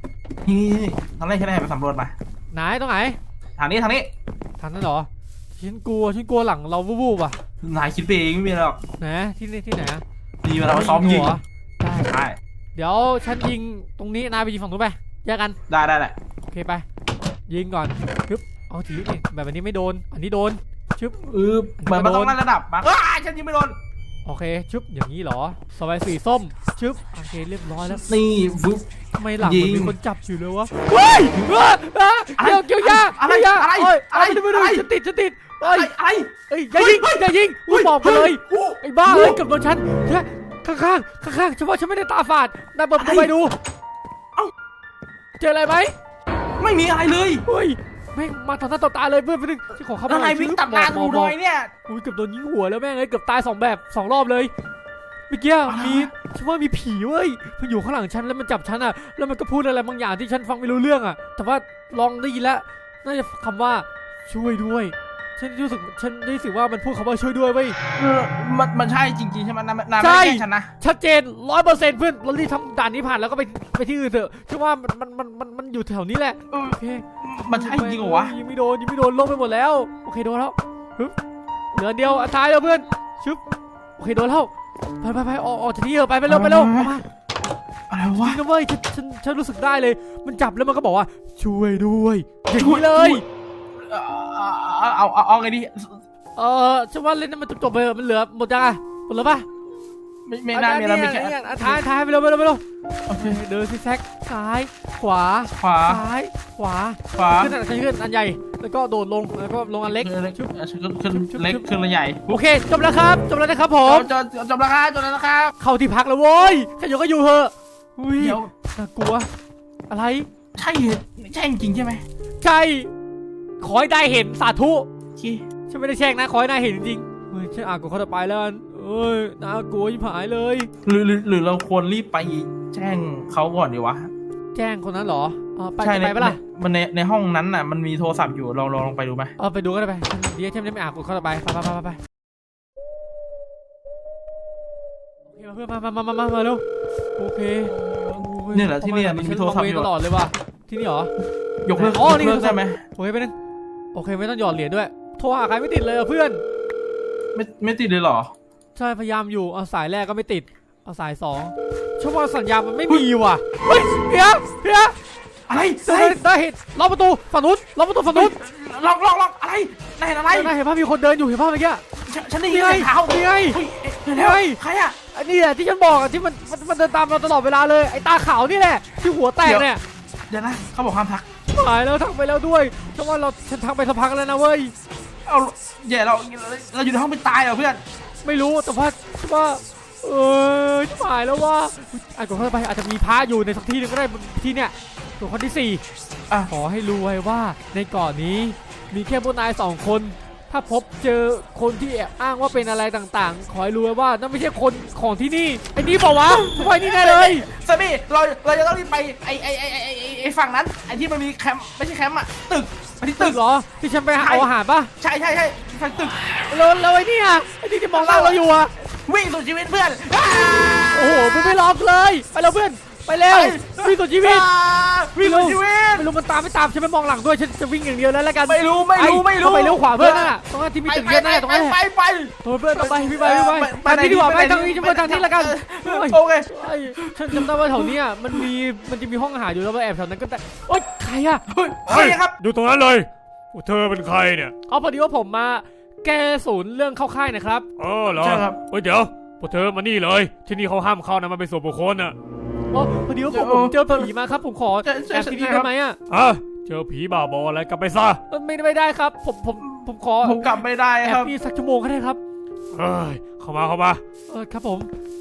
Speaker 2: นี่นี่นี่ตอนแรกฉันได้ไปสำรวจมา
Speaker 1: ไหนตรงไหน
Speaker 2: ทางนี้ทางนี้
Speaker 1: ทันนั่นเหรอฉันกลัวฉันกลัวหลังเราวูบๆอะ
Speaker 2: นายคิดไปเองไม่มีอะไรหรอก
Speaker 1: ไหนที่นี่ที่ไหนอะ
Speaker 2: ดีเวลาเราซ้อมยิง
Speaker 1: เหรอได้
Speaker 2: ใช่
Speaker 1: เดี๋ยวฉันยิงตรงนี้นายไปยิงฝั่งนู้นไปแยกกัน
Speaker 2: ได้ได้ได้
Speaker 1: โอเคไป ยิงก่อนชึบ เอาทีนี่แบบอันนี้ไม่โดน อันนี้โดน ชึบ
Speaker 2: เออเหมือนมันต้องนั่นระดับมาอ้าฉันยิงไม่โดน
Speaker 1: โอเค ชึบ อย่างนี้เหรอสบายสีส้ม ชึบ โอเคเรียบร้อยแล้ว
Speaker 2: นี่ฟึบ
Speaker 1: ทำไมหลัง
Speaker 2: ยิ
Speaker 1: มัน
Speaker 2: ง
Speaker 1: มีคนจับอยู่เลยวะเฮ้ยว้าอะ
Speaker 2: อะไร
Speaker 1: เกี่ยวเกี่ยวยา
Speaker 2: อะไร
Speaker 1: เกี่ยวยา
Speaker 2: อะไร
Speaker 1: โย
Speaker 2: อะไร
Speaker 1: ไม่ได้ไม่ได้
Speaker 2: อะไร
Speaker 1: ฉันติดฉันติด
Speaker 2: อะ
Speaker 1: เอ้ย
Speaker 2: ไรอะไร
Speaker 1: เอ้ยอย่ายิงอย่ายิงกูบอกไปเลย
Speaker 2: โอ้
Speaker 1: ไอ้บ้าเอ้ยเกับโดนฉันเฮ้ยข้างข้างข้างข้างๆฉันว่าฉันไม่ได้ตาฝาดนายเปิดประตู
Speaker 2: อะไร
Speaker 1: ไปดู
Speaker 2: เอ้า
Speaker 1: เจออะไรไหม
Speaker 2: ไม่มีอะไรเลย
Speaker 1: เฮ้ย แม่งมาต่อหน้าต่อตาเลยเพื่อนไปนึงฉันขอเข้า
Speaker 2: แล้ว
Speaker 1: มานา
Speaker 2: ยวิ่งตัดหน้า
Speaker 1: หม
Speaker 2: กู
Speaker 1: อบ
Speaker 2: หน่อยเนี่ย
Speaker 1: อุ้ยเกือบโดนยิงหัวแล้วแม่งเลยเกือบตายสองแบบสองรอบเลยเมื่อกี้มีฉันว่ามีผีเว้ยมันอยู่ข้างหลังฉันแล้วมันจับฉันอะแล้วมันก็พูดอะไรบางอย่างที่ฉันฟังไม่รู้เรื่องอะ แต่ว่าลองได้ยินแล้วน่าจะคำว่าช่วยด้วย ฉันรู้สึกฉันรู้สึกว่ามันพูดคำว่าช่วยด้วยเว้ย
Speaker 2: เออมันมันใช่จริงๆใช่ไหมนายนาย
Speaker 1: ใช่
Speaker 2: ไม่ได้แกล้งฉันนะ
Speaker 1: ชัดเจนร้อยเปอร์เซ็นต์เพื่อนเรารีบทำด่านนี้ผ่านแล้วก็ไปไปที่อื่นเถอะฉันว่ามันมันมันมันมันอยู่แถวนี้แหละ
Speaker 2: เออ
Speaker 1: โอเค
Speaker 2: มันใช่จริงเหรอวะ
Speaker 1: ยังไม่โดนยังไม่โดนลงไปหมดแล้ว โอเคโดนแล้วฮึบเหลืออันเดียวอันท้ายแล้วเพื่อนชึบโอเคโดนแล้วไปไปไปออกออกจากที่เถอะไปไปเร็วไปเร็วเอามา
Speaker 2: อะไร
Speaker 1: จริ
Speaker 2: วะ
Speaker 1: งนะเว้ยฉันฉันฉันรู้สึกได้เลย มันจับแล้วมันก็บอกว่า ช่วยด้วยอย่างนี้เลย
Speaker 2: เอาเอาเอาเอาไงดี
Speaker 1: เออฉันว่าเล่นนั้นมันจบๆไปเถอะมันเหลือหมดยังอะหมดแล้วปะ
Speaker 2: ไม่ไม่น่ามีอะไรมีแค่
Speaker 1: อันนี้อันท้ายท้ายไปเร็วไปเร็วไปเร็ว
Speaker 2: โอเค
Speaker 1: เดินซิกแซกซ้าย ขวา
Speaker 2: ขวา
Speaker 1: ซ้าย ขวา
Speaker 2: ขวา
Speaker 1: ขึ้นอันขึ้นอันใหญ่ แล้วก็โดดลง แล้วก็ลงอันเล็ก
Speaker 2: ขึ้นเล็กขึ้นขึ้นเล็กขึ้นใหญ่
Speaker 1: โอเค จบแล้วครับ จบแล้วนะครับผ
Speaker 2: จ
Speaker 1: ม
Speaker 2: บจบจบแล้วครับ จบแล้วนะครับ
Speaker 1: เข้าที่พักแล้วโว้ยใครอยู่ก็อยู่เถอะอุ้ย
Speaker 2: เดี๋ยว
Speaker 1: น่ากลัว อะไร
Speaker 2: ใช่ ใช่จริงใช่ไหม
Speaker 1: ใช่ ขอให้ได้เห็นสาธุ
Speaker 2: โอเค
Speaker 1: ฉันไม่ได้แช่งนะ ขอให้ได้เห็นจริงๆเฮ้ยฉันอ่านกฎข้อต่อไปแล้วกันเอ้ยน่ากลัวยิ่งหายเลย
Speaker 2: หรือหรือหรือเราควรรีบไปแจ้งเขาก่อนดีวะ
Speaker 1: แจ้งคนนั้นเหรอเออไป
Speaker 2: ใช่
Speaker 1: จะ
Speaker 2: ใน
Speaker 1: ไปปะล่ะ
Speaker 2: มันในในห้องนั้นน่ะ มันมีโทรศัพท์อยู่ลองลองลองไปดูไหม
Speaker 1: เออไปดูก็ได้ไปฉันเดี๋ยวฉันไม่อ่านกฎข้อต่อไปไปไปไปไปไปโอเคมาเพื่อนมามามามามามาเร็วโอเคโอ้ย
Speaker 2: เนี่ยเหรอที่เนี่ยมันมีโทรศัพท์อ
Speaker 1: ฉัน
Speaker 2: ยู่
Speaker 1: ตลอดเลยว่ะที่นี่เหรอ
Speaker 2: ยกเลิก
Speaker 1: อ๋อนี่
Speaker 2: ยกเลิกได้ไหม
Speaker 1: โอเคไปนึง โอเคไม่ต้องหยอดเหรียญด้วย โทรหาใครไม่ติดเลยอะเพื่อน
Speaker 2: ไม่ไม่ติดเลยเหรอ
Speaker 1: ใช่พยายามอยู่เอาสายแรกก็ไม่ติด เอาสายสองชั่วโมงสัญญาณมันไม่มีว่ะ เฮ้ยเฮียเฮีย
Speaker 2: อะไร
Speaker 1: ได้
Speaker 2: อะไร
Speaker 1: ได้เห็นล็อกประตูฝั่งนู้นล็อกประตูฝั่งนู้น
Speaker 2: ล็อกล็อกล็อกอะไรนายเห็นอะไร
Speaker 1: ได้เห็นภาพมีคนเดินอยู่เห็นภาพเมื่อกี้
Speaker 2: ฉันฉันได้ยิน
Speaker 1: นี่ไง
Speaker 2: เสียงเท้า
Speaker 1: นี่ไง
Speaker 2: เฮ้ยเดี๋ยวเดี๋ยว
Speaker 1: เฮ้ย
Speaker 2: ใครอะ
Speaker 1: อันนี้แหละที่ฉันบอกอะที่มันมันมันเดินตามเราตลอดเวลาเลยไอ้ตาขาวนี่แหละที่หัวแตกเนี่ย
Speaker 2: เดี๋ยวนะเขาบอกห้ามทัก
Speaker 1: หายแล้วทักไปแล้วด้วยฉันว่าเราฉันทักไปสักพักแล้วนะเว้ย
Speaker 2: เอาแย่เราเราอยู่ในห้องเป็นตายเหรอเพื่อน
Speaker 1: ไม่รู้แต่ว่าฉันว่าเออชิบหายแล้วว่าอ่านก่อนเข้าไปอาจจะมีพระอยู่ในสักที่หนึงก็ได้ที่เนี่ยตัวคนที่สี่
Speaker 2: อะ
Speaker 1: ขอให้รู้ไว้ว่าในเกาะนนี้มีแค่พวกนายสองคน ถ้าพบเจอคนที่แอบอ้างว่าเป็นอะไรต่างๆ ขอให้รู้ไว้ว่านั่นไม่ใช่คนของที่นี่ไอ้นี่บอกวะทำไมนี่แน่เลย
Speaker 2: สามีเราเราจะต้องรีบไปไอไอไอไอ ไอ้ไอฝั่งนั้นไอที่มันมีแคมป์ไม่ใช่แคมป์อะตึกไปที่
Speaker 1: ตึ
Speaker 2: ตึ
Speaker 1: ก
Speaker 2: ก
Speaker 1: เหรอที่ฉันไปหาเอาอาหารปะ
Speaker 2: ใช่ใช่ใช่ฝั่งตึก
Speaker 1: แล้วแล้วไอ้นี่อะไอ้นี่ที่มองหน้าเราอยู่อะ
Speaker 2: วิ่งสู่ชีวิตเพื่อนอ้า
Speaker 1: โอ้โหมันไม่ล็อกเลยไปแล้วเพื่อน ไปเร็ววิ่งสุดชีวิต
Speaker 2: อ่าวิ่งสู่ชีวิต
Speaker 1: ไม่รู้มันตามไม่ตามฉันไม่มองหลังด้วยฉันจะวิ่งอย่างเดียวแล้วแล้วกัน
Speaker 2: ไม่รู้ไม่รู้ไม่รู้
Speaker 1: เข้าไปเลี้ยวขวาเพื่อนนั่นน่ะตรงนั้นที่มี
Speaker 2: ไป
Speaker 1: ตึก
Speaker 2: ไป
Speaker 1: เยอะนั่นแหละตรง
Speaker 2: ไป
Speaker 1: นั้นแหละ
Speaker 2: ไปไป
Speaker 1: โอ้ยเพื่อนต้องไปพี่ไปพี่ไป
Speaker 2: ไป
Speaker 1: ทางนี้ดีกว่า
Speaker 2: ไป
Speaker 1: ไป
Speaker 2: ไหน
Speaker 1: ทางนี้จะไปทางนี้แล้วกัน
Speaker 2: โอเค
Speaker 1: ไอ้ฉันจำได้ว่าแถวเนี้ยมันมีมันจะมีห้องอาหารอยู่แล้วมาแอบแถวนั้นก็แต่โอ๊ยใครอะ
Speaker 2: เฮ้ยเฮ้ยครับ
Speaker 3: ดูตรงนั้นเลยพวกเธอเป็นใครเนี่ย
Speaker 1: เอาพอดีว่าผมมาแก้ศูนย์เรื่องเข้าค่ายนะครับ
Speaker 3: เออเหรอ
Speaker 2: ใช่ครับ
Speaker 3: เฮ้ยเดี๋ยวพวกเธอมานี่เลย ที่นี่เขาห้ามเข้านะมันเป็นส่วนบุคคลน่ะ
Speaker 1: อ๋อพอดีว่าผม
Speaker 2: เออ
Speaker 1: ผมเจอผีมาครับ ผมขอ
Speaker 2: ใช่ใช่
Speaker 1: แอบ
Speaker 2: ใช่
Speaker 1: ที่นี่
Speaker 2: ครั
Speaker 1: ได้
Speaker 2: บ
Speaker 1: ไหมอะ
Speaker 3: อะเจอผีบ้าบออะไรกลับไปซะ
Speaker 1: เออไม่ไม่ได้ครับ ผมผมผมขอ
Speaker 2: ผมกลับไม่ได้
Speaker 1: แอ
Speaker 2: ครับบ
Speaker 1: นี่สักชั่วโมงก็ได้ครับ
Speaker 3: เฮ้ยเข้ามาเข้ามา
Speaker 1: เออครับผม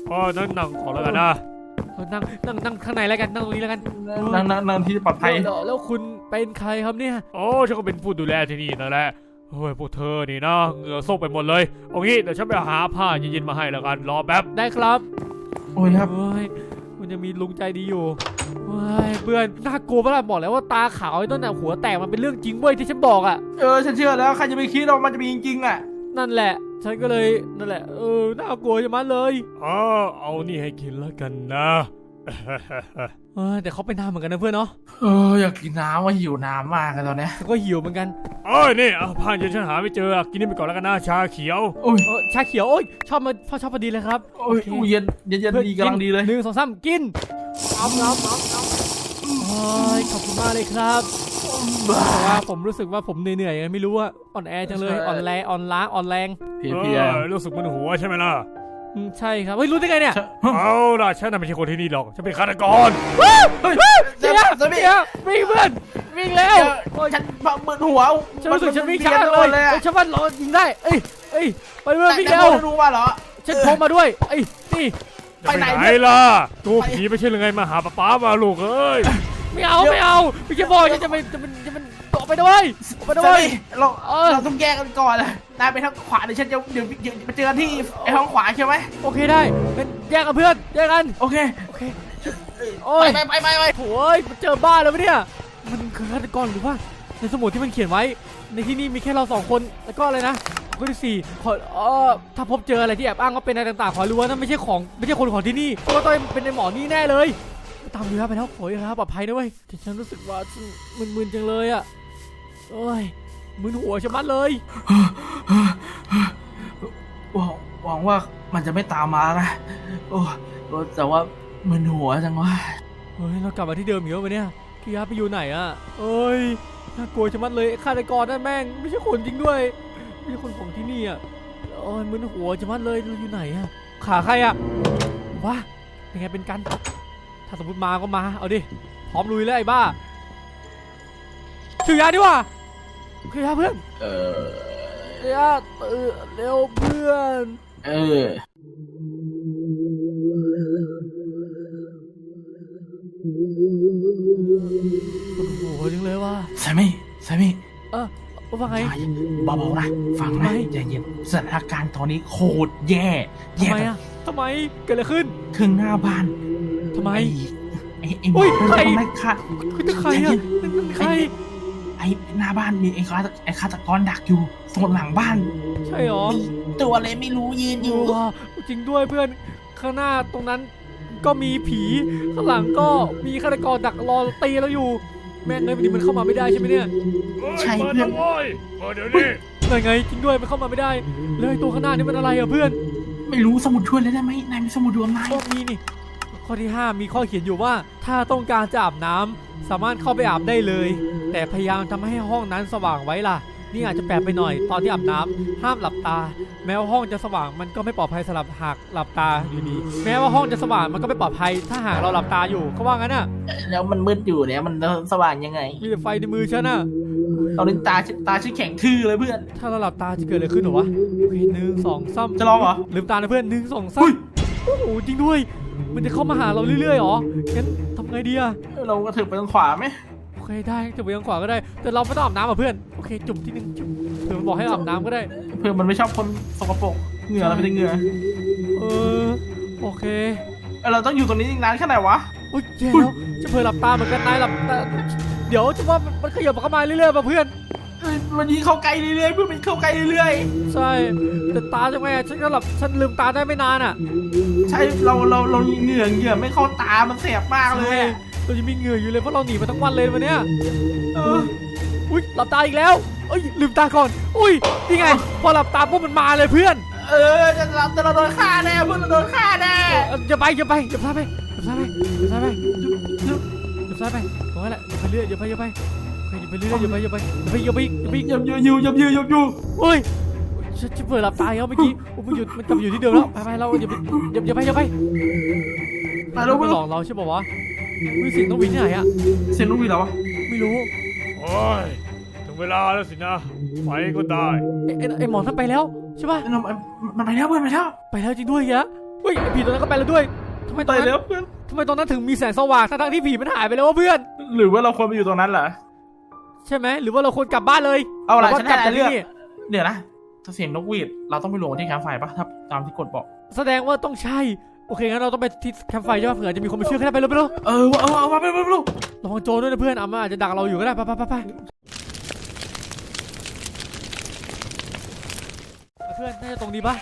Speaker 3: ก็นั่งนั่งก่อนแล้วกันนะ
Speaker 1: เออนั่งนั่งนั่งข้างในแล้วกันนั่งตรงนี้แล้วกัน
Speaker 2: นั่งนั่งนั่งที่ปลอดภัย
Speaker 1: แล้วแล้วคุณเป็นใครครับเนี่ย
Speaker 3: โอ้ฉันก็เป็นผู้ดูแลที่นี่นั่นแหละเฮ้ยพวกเธอนี่นะเหงื่อโซกไปหมดเลยเอางี้เดี๋ยวฉันไปหาผ้าเย็นๆมาให้แล้วกันรอแป๊บ
Speaker 1: ได้ครับ
Speaker 2: โอ้ยครับ
Speaker 1: เฮ้ย มันยังมีลุงใจดีอยู่เฮ้ยเพื่อนน่ากลัวปะล่ะบอกแล้วว่าตาขาวไอ้ต้นน่ะหัวแตกมันเป็นเรื่องจริงเว้ยที่ฉันบอกอะ
Speaker 2: เออฉันเชื่อแล้วใครจะไปคิดว่ามันจะมีจริงๆอะ
Speaker 1: นั่นแหละ ฉันก็เลยนั่นแหละเออน่ากลัวจังมันเลย
Speaker 3: อ๋อเอานี่ให้กินแล้วกันนะ
Speaker 1: เออแต่เขาเป็นน้ำเหมือนกันนะเพื่อนเนาะ
Speaker 2: เอออยากกินน้ำว่าหิวน้ำมากเลยตอนเนี้ย
Speaker 1: ฉันก็หิวเหมือนกัน
Speaker 3: เอ้ยนี่เอาผ้าเย็นฉันหาไม่เจออะกินนี่ไปก่อนแล้วกันนะชาเขียว
Speaker 2: โอ้ย
Speaker 1: เออชาเขียวโอ้ยชอบมาพ่อชอบพอดีเลยครับ
Speaker 2: โอ้ยอู้เย็นเย็นเย็น
Speaker 1: เพื่อน
Speaker 2: ดีกำลังดีเลย
Speaker 1: หนึ่งสองสามกินเอาเอาเอาเอาโอ้ยขอบคุณมากเลยครับแต่ว่าผมรู้สึกว่าผมเหนื่อยๆยังไงไม่รู้ว่าอ่อนแอจังเลยอ่อนแรงอ่อนล้าอ่อนแรง
Speaker 2: เพีย
Speaker 3: เอ
Speaker 2: เพีย
Speaker 3: อรู้สึกมึนหัวใช่ไหมล่ะ
Speaker 1: อืมใช่ครับเฮ้ยรู้ได้ไงเนี่ย
Speaker 3: เอาล่ะฉันน่ะไม่ใช่คนที่นี่หรอกฉันเป็นฆาตกร
Speaker 2: เฮ้ย
Speaker 1: เดี๋ยว
Speaker 2: จะมี
Speaker 1: เดี๋ยววิ่งเพื่อนวิ่งแล้วโอ้ย
Speaker 2: ฉันมึนหัว
Speaker 1: ฉันรู้สึกฉันวิ่ง
Speaker 2: มั
Speaker 1: ช้า
Speaker 2: รี
Speaker 1: เลย
Speaker 2: เลย
Speaker 1: เอ้ยฉันว่าเรายิงได้เอ้ยเอ้ยไปเพื่อนวิ่ง
Speaker 2: แต่
Speaker 1: เร็ว
Speaker 2: แต่รู้ว่าเหรอ
Speaker 1: ฉันพกมาด้วยเอ้ยนี่
Speaker 2: ไปไหน
Speaker 3: จะล่ะตัวผีไม่ใช่หรือไงมาหาป้าป้ามาลูกเอ้ย
Speaker 1: ไม่เอาไม่เอาพี่จะบอกจะจะเป็นจะเป็นจะเป็นออกไปด้วยออกไปด้
Speaker 2: เฮ้
Speaker 1: วย
Speaker 2: ยเรา
Speaker 1: เออ
Speaker 2: เราต้องแยกกันก่อนเลยนายไปทางขวาเดี๋ยวฉันจะเดี๋ยวเดี๋ยวไปเจอกันที่ไอ้ห้องขวาใช่ไหม
Speaker 1: โอเคได้เป็นแยกกันเพื่อนแยกกัน
Speaker 2: โอเค
Speaker 1: โอเคโอ้ย
Speaker 2: ไปไปไปไป
Speaker 1: โอ้ยมันเจอบ้านแล้วปะเนี่ยมันคือฆาตกรหรือว่าในสมุดที่มันเขียนไว้ ในที่นี่มีแค่เราสองคนแล้วก็อะไรนะข้อที่สี่ขอเออถ้าพบเจออะไรที่แอบอ้างว่าเป็นอะไรต่างๆ ขอรู้ว่านั่นไม่ใช่ของไม่ใช่คนของที่นี่เพราะว่าต้องเป็นในหมอนี่แน่เลย ตามเรือไปแล้วขอให้ครับปลอดภัยด้วยแต่ฉันรู้สึกว่าฉันมึนๆจังเลยอะโอ้ยมึนหัวชะมัดเลย
Speaker 2: หวังหวังว่ามันจะไม่ตามมานะโอ้โอ้แต่ว่ามึนหัวจังวะ
Speaker 1: เฮ้ยเรากลับมาที่เดิมอีกแล้ววะเนี่ยพี่ยับไปอยู่ไหนอะเอ้ยน่ากลัวชะมัดเลยฆาตกรนั่นแม่งไม่ใช่คนจริงด้วยไม่ใช่คนของที่นี่อะโอ้ยมึนหัวชะมัดเลยเราอยู่ไหนอะขาใครอะวะเป็นไงเป็นกัน ถ้าสมมติมาก็มา เอาดิ พร้อมลุยแล้วไอ้บ้าชื่อยาดีกว่าคือยาเพื่อน
Speaker 2: เออ
Speaker 1: เดี๋ยวตื่นเร็วเพื่อน
Speaker 2: เออ
Speaker 1: ปวดหัวจังเลยว่ะ
Speaker 2: สามีสามี
Speaker 1: เออว่าไง
Speaker 2: เบาๆนะ ฟัง
Speaker 1: ทำไม
Speaker 2: นะใจเย็นสถานการณ์ตอนนี้โคตรแย่
Speaker 1: ทำ
Speaker 2: แย่
Speaker 1: ไมอะทำไม เกิดอะไรขึ้น
Speaker 2: ถึงหน้าบ้าน
Speaker 1: ทำไม
Speaker 2: ไอ้ไอ้
Speaker 1: อุ๊
Speaker 2: ไอ้หม
Speaker 1: ย
Speaker 2: อ
Speaker 1: ใคร
Speaker 2: คนนั้นฆ่า
Speaker 1: คือจะใครอะนั่นนั่นใคร
Speaker 2: ไอ้หน้าบ้านมีไอ้ฆาตไอ้ฆาตกรดักอยู่โซนหลังบ้าน
Speaker 1: ใช่หรอ
Speaker 2: มีตัวอะไรไม่รู้ยืนอยู่
Speaker 1: ว้าจริงด้วยเพื่อน ข้างหน้าตรงนั้นก็มีผี ข้างหลังก็มีฆาตกรดักรอตีเราอยู่ แม่งเลยวันนี้มันเข้ามาไม่ได้ใช่ไหมเนี่ย
Speaker 2: ใช่
Speaker 3: เปิด
Speaker 2: เพื่อน
Speaker 3: นะเว้ยเปิดเดี๋ยวนี้
Speaker 1: นั่นไงจริงด้วยมันเข้ามาไม่ได้แล้วไอ้ตัวข้างหน้านี่มันอะไรอะเพื่อน
Speaker 2: ไม่รู้สมุดช่วยเลยได้ไหมนายมีสมุดดวงนาย
Speaker 1: ข้อมีนี่ ข้อที่ 5 มีข้อเขียนอยู่ว่า ถ้าต้องการจะอาบน้ำสามารถเข้าไปอาบได้เลย แต่พยายามทำให้ห้องนั้นสว่างไว้ล่ะ นี่อาจจะแปลกไปหน่อย ตอนที่อาบน้ำห้ามหลับตา แม้ว่าห้องจะสว่างมันก็ไม่ปลอดภัยสำหรับหากหลับตาอยู่ดี แม้ว่าห้องจะสว่างมันก็ไม่ปลอดภัย ถ้าหากเราหลับตาอยู่เขาว่างั้นน่ะ
Speaker 2: แล้วมันมืดอยู่เนี่ยมันสว่างยังไง
Speaker 1: มีแต่ไฟในมือฉันน่ะ
Speaker 2: ตอนนี้ตาฉันตาฉันแข็งทื่อเลยเพื่อน
Speaker 1: ถ้าเราหลับตาจะเกิดอะไรขึ้นเหรอวะโอเคหนึ่งสองสาม
Speaker 2: จะลองเหรอ
Speaker 1: ลืมตานะเพื่อนหนึ่งสองสามโอ้โหจริงด้วย มันจะเข้ามาหาเราเรื่อยๆเหรองั้นทำไงดีอะ
Speaker 2: เราก็ถึงไปทางขวาไหม
Speaker 1: โอเคได้จุ่มไปทางขวาก็ได้ แต่เราไม่ต้องอาบน้ำอะเพื่อน โอเคจุ่มที่หนึ่งจุ่มเพื่อนมันบอกให้อาบน้ำก็ได้
Speaker 2: เพื่อนมันไม่ชอบคนสกปรก เหงื่อเราไม่ได้เหงื่อ
Speaker 1: เออ โอเค
Speaker 2: เอ้ยเราต้องอยู่ตรงนี้อีกนานแค่ไหนวะ
Speaker 1: อุ้ยเจ๊แล้วจะเพื่อนหลับตาเหมือนกันนายหลับตาเดี๋ยวจะว่ามันมันขยับเข้ามาเรื่อยๆป่ะเพื่อน
Speaker 2: เอ้ยมันยิงเข้าใกล้เรื่อยๆเพื่อนมันเข้าใกล้เรื่อย
Speaker 1: ใช่แต่ตาจะไงอะฉันก็หลับฉันลืมตาได้ไม่นานอะ
Speaker 2: ๆใช่เราเราเราเหงื่อเหงื่อไม่เข้าตามันแสบมากเลยอะ
Speaker 1: เราจะมีเหงื่ออยู่เลยเพราะเราหนีมาทั้งวันเลยวันเนี้ย
Speaker 2: เออ
Speaker 1: อุ้ยหลับตาอีกแล้วเอ้ยลืมตาก่อน อุ้ยนี่ไง พอหลับตาปุ๊บมันมาเลยเพื่อน
Speaker 2: เออจะเราจะเราโดนฆ่าแน่เพื่อนเราโดนฆ่าแน่
Speaker 1: เอออย่าไปอย่าไปอย่าพลาดไปอย่าพลาดไปอย่าพลาดไปอย่าพลาดไปตรงนั้นแหละอย่าไปเรื่อยอย่าไปอย่าไป โอเคอย่าไปเรื่อยอย่าไปอย่าไปอย่าไปอย่าไปอย่าไป
Speaker 2: ยับยือยู่ยับยืยับยื
Speaker 1: เฮ้ยฉันฉันเปิดหลับตาแล้วเมื่อกี้โอ้มันหยุดมันกลับมาอยู่ที่เดิมแล้วไปไปเราอย่าไปอย่าอย่าไปอย่าไป
Speaker 2: ไปแล้ว
Speaker 1: มั
Speaker 2: เพื่
Speaker 1: น
Speaker 2: อน
Speaker 1: หลอกเราใช่ป่าวะวิเสียงต้องวิ่งที่ไหนอะ
Speaker 2: เสียงลูกวีเหรอวะ
Speaker 1: ไม่รู้
Speaker 3: โอ้ยถึงเวลาแล้วสินะไปก็ได้
Speaker 1: ไอ้ไอ้ไอ้หมอนั่นไปแล้วใช่ป่ะ
Speaker 2: มันมันไปแล้วเพื่อนไปแล้ว
Speaker 1: ไปแล้วจริงด้วยแกเฮ้ยไอ้ผีตัวนั้นก็ไปแล้วด้วยทำไมต
Speaker 2: ไป
Speaker 1: อนนั้น
Speaker 2: แล้วเพื่อน
Speaker 1: ทำไมตอนนั้นถึงมีแสงสว่างทั้งๆที่ผีมันหายไปแล้ววะเพื่อน
Speaker 2: หรือว่าเราควรไปอยู่ตรงนั้นเหรอ
Speaker 1: ใช่ไหมหรือว่าเราควรกลับบ้านเลย
Speaker 2: เอาล่ะ
Speaker 1: หรื
Speaker 2: ฉัน
Speaker 1: ว่ากลั
Speaker 2: ให้
Speaker 1: จาก
Speaker 2: เลือก
Speaker 1: ที่นี่
Speaker 2: เดี๋ยวนะถ้าเสียงนกหวีดเราต้องไปรวมกันที่แคมป์ไฟปะถ้าตามที่กฎบอก
Speaker 1: แสดงว่าต้องใช่ โอเคงั้นเราต้องไปที่แคมป์ไฟใช่ป่ะเผื่อจะมีคนมาช่วยก็ได้ไปเร็วไปเร็ว
Speaker 2: เออเอาเอาเอาไปไปไป
Speaker 1: ระวังโจรด้วยนะเพื่อนอามาอาจจะดักเราอยู่ก็ได้ไปไปไปไปเพื่อนน่าจะตรงนี้ปะ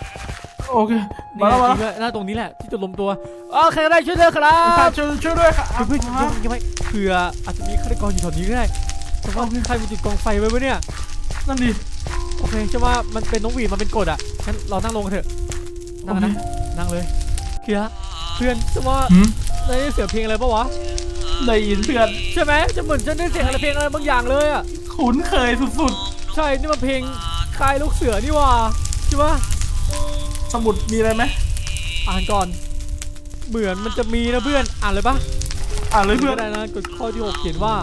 Speaker 2: โอเค
Speaker 1: นี่
Speaker 2: มาแล้ว
Speaker 1: แห
Speaker 2: มา
Speaker 1: ละจ
Speaker 2: แล้ว
Speaker 1: ริงด้วยน่าตรงนี้แหละที่จุดลมตัวโอเคได้ช่วยเลยครับ
Speaker 2: ช่วยช่วยด้วยค่ะ
Speaker 1: เพื่อนๆยังยังไม่เผื่ออาจจะมีฆาตกรอยู่แถวนี้ก็ได้ แต่ว่าใครมาจุดกองไฟไว้วะเนี่ย
Speaker 2: นั่นดิ
Speaker 1: โอเคใช่ว่ามันเป็นน้องหวีดมันเป็นกฎอะ งั้นเรานั่งลงกันเถอะ นั่งนะ นั่งเลยเคลียเพื่อนจะว่าได้ยินเสียงเพลงอะไรปะวะ
Speaker 2: ได้ยินเพื่อน
Speaker 1: ใช่ไหมจะเหมือนฉันได้เสียงอะไรเพลงอะไรบางอย่างเลยอะ
Speaker 2: คุ้นเคยสุดๆ
Speaker 1: ใช่ นี่มันเพลงคลายลูกเสือนี่ว่าใช่ปะ
Speaker 2: สมุดมีอะไรไหม
Speaker 1: อ่านก่อน เหมือนมันจะมีนะเพื่อน อ่านเลยปะ
Speaker 2: อ่านเลยเพื่อน
Speaker 1: ก็ได้นะกฎข้อที่หกเขียนว่า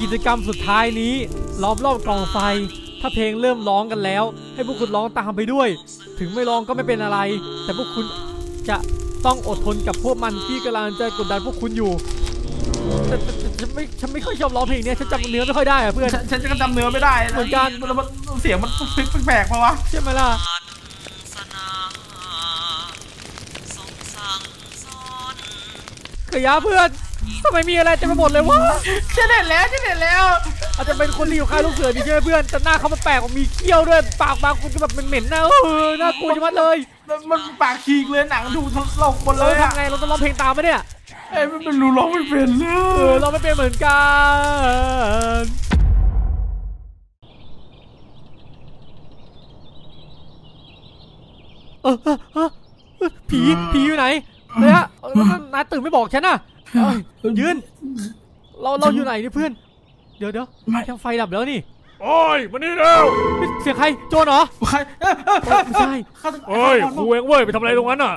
Speaker 1: กิจกรรมสุดท้ายนี้ล้อมรอบกองไฟ ถ้าเพลงเริ่มร้องกันแล้ว ให้พวกคุณร้องตามไปด้วย ถึงไม่ร้องก็ไม่เป็นอะไร แต่พวกคุณจะต้องอดทนกับพวกมันที่กำลังจะกดดันพวกคุณอยู่แต่แต่แต่ฉันไม่ฉันไม่ค่อยชอบร้องเพลงเนี้ยฉันจำเนื้อไม่ค่อยได้อะเพื่อน
Speaker 2: ฉันฉันก็จำเนื้อไม่ได้
Speaker 1: เหมือนกัน
Speaker 2: แล้วมันเสียงมันแปลกๆมาวะ
Speaker 1: ใช่ไหมล่ะ
Speaker 4: สนาสงสังสอน
Speaker 1: เกยาเพื่อน ทำไมมีอะไรเต็มไปหมดเลยวะ
Speaker 2: ฉันเห็นแล้วฉันเห็นแล้ว
Speaker 1: อาจจะเป็นคนที่อยู่ค่ายลูกเสือดีใช่ไหมเพื่อนแต่หน้าเขามันแปลกมันมีเขี้ยวด้วยปากบางคนก็แบบเหม็นๆนะเออน่ากลัวจังมัดเลย
Speaker 2: มันปากฉีกเลยหนังดูทะลกหมด
Speaker 1: เอ
Speaker 2: เล
Speaker 1: อย
Speaker 2: อะ
Speaker 1: ทำไงเราต้องร้องเพลงตามไหมเนี่ย
Speaker 2: เอ้ยมันรู้ร้องไม่เป็นเล
Speaker 1: เออยเราไม่เป็นเหมือนกันเออเออเออเออผีผีอยู่ไหนเลยฮะเออนายตื่นไม่บอกฉันน่ะเอ้ ยยืน เราเราอยู่ไหนเนี่ยเพื่อน เดี๋ยวเดี๋ยว
Speaker 2: ไม่
Speaker 1: ยังไฟดับแล้วนี่
Speaker 3: โอ้ยมานี่เร็ว
Speaker 1: เฮ้ยเสียงใครโจรเหรอ
Speaker 2: ใครเอ้ยเอ้ย
Speaker 1: เอ้ยไม่ใช่
Speaker 2: เขา
Speaker 3: เอ้ยครูเองเว้ยไปทำอะไรตรงนั้นอะ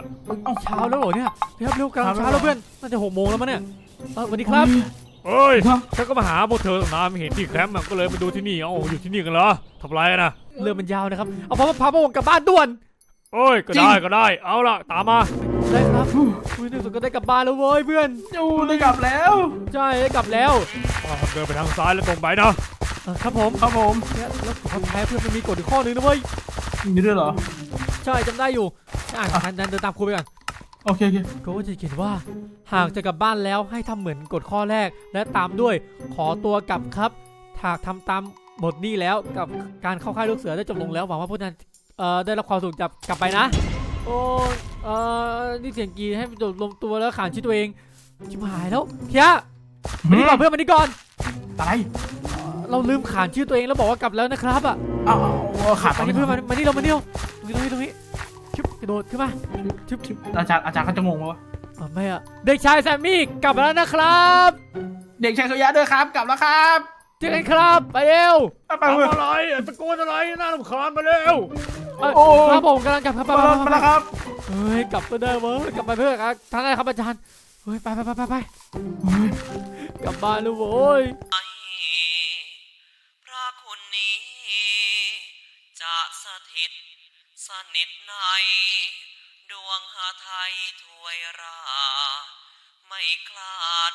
Speaker 1: เช้าแล้วเหรอเนี่ยเร็วเร็วกลางเช้าแล้วเพื่อนน่าจะหกโมงแล้วมั้งเนี่ยเออสวัสดีครับ
Speaker 3: เอ้ยฉันก็มาหาพวกเธอตั้งนานไม่เห็นที่แคมป์อะก็เลยมาดูที่นี่เอ้าอยู่ที่นี่กันเหรอทำไรกันนะ
Speaker 1: เรือมันยาวนะครับเอาพาพาพวกกลับบ้านด่วน
Speaker 3: เอ้ยก็ได้ก็ได้ เอาล่ะตามมา
Speaker 1: ได้ครับอุ้ยในสุดก็ได้กลับบ้านแล้วเว้ยเพื่อน
Speaker 2: จูได้กลับแล้ว
Speaker 1: ใช่ได้กลับแล้ว
Speaker 3: อ่าเดินไปทางซ้ายแล้วตรงไปนะ
Speaker 1: เออครับผม
Speaker 2: ครับผม
Speaker 1: เนี่ยแล้วขอแพ้เพื่อนมันมีกฎอีกข้อนึงนะเว้ย
Speaker 2: มีด้วยเหรอ
Speaker 1: ใช่จำได้อยู่อ่านอ่านเดินตามครูไปก่อน
Speaker 2: โอเคโอเค
Speaker 1: ก็จะเขียนว่า หากจะกลับบ้านแล้วให้ทำเหมือนกฎข้อแรกและตามด้วย ขอตัวกลับครับหากทำตามบทนี้แล้วกับการเข้าค่ายลูกเสือได้จบลงแล้วหวังว่าพวกนั้นเอ่อได้รับความสุขจากกลับไปนะ โอ้เอ่อนี่เสียงกรีดให้มันจบลงตัวแล้วขานชื่อตัวเองชิบหายแล้วเคียมานี่ก่อนเพื่อนมานี่ก่อน
Speaker 2: ตาย
Speaker 1: เราลืมขานชื่อตัวเองแล้วบอกว่ากลับแล้วนะครับอะ
Speaker 2: เอาเอาเอาขาดตร
Speaker 1: มางนี่
Speaker 2: นี้
Speaker 1: เพื่อนมามานี่เรามานี่เราตรงนี้ตรงนี้ตรงนี้ชึบกระโดดขึ้นมาชึบชึบ
Speaker 2: อาจารย์อาจารย์เขาจะงงวะ
Speaker 1: อะไม่อะเด็กชายแซมมี่กลับมาแล้วนะครับ
Speaker 2: เด็กชายขยะด้วยครับ กลับแล้วครับ
Speaker 1: เจอกันครับไปเร็ว
Speaker 2: ไปไป
Speaker 3: ทำ
Speaker 2: เว้ย
Speaker 3: อะไรอะตะโกนอะไรน่ารำคาญมาเร็ว
Speaker 1: เอ้ย
Speaker 2: โอ้
Speaker 1: ครับผมกำลังกลับครับไป
Speaker 2: มา
Speaker 1: ไป
Speaker 2: แล้ว
Speaker 1: ไป
Speaker 2: มาแล้วครับ
Speaker 1: เฮ้ยกลับก็ได้เว้ยกลับไปเพื่อนครับท่านได้ครับอาจารย์เฮ้ยไปไปไปไปไปกลับบ้านแล้วโว้ย
Speaker 4: พระคุณนี้ จะสถิตสนิทใน ดวงหาไทยถวยราชไม่คลาด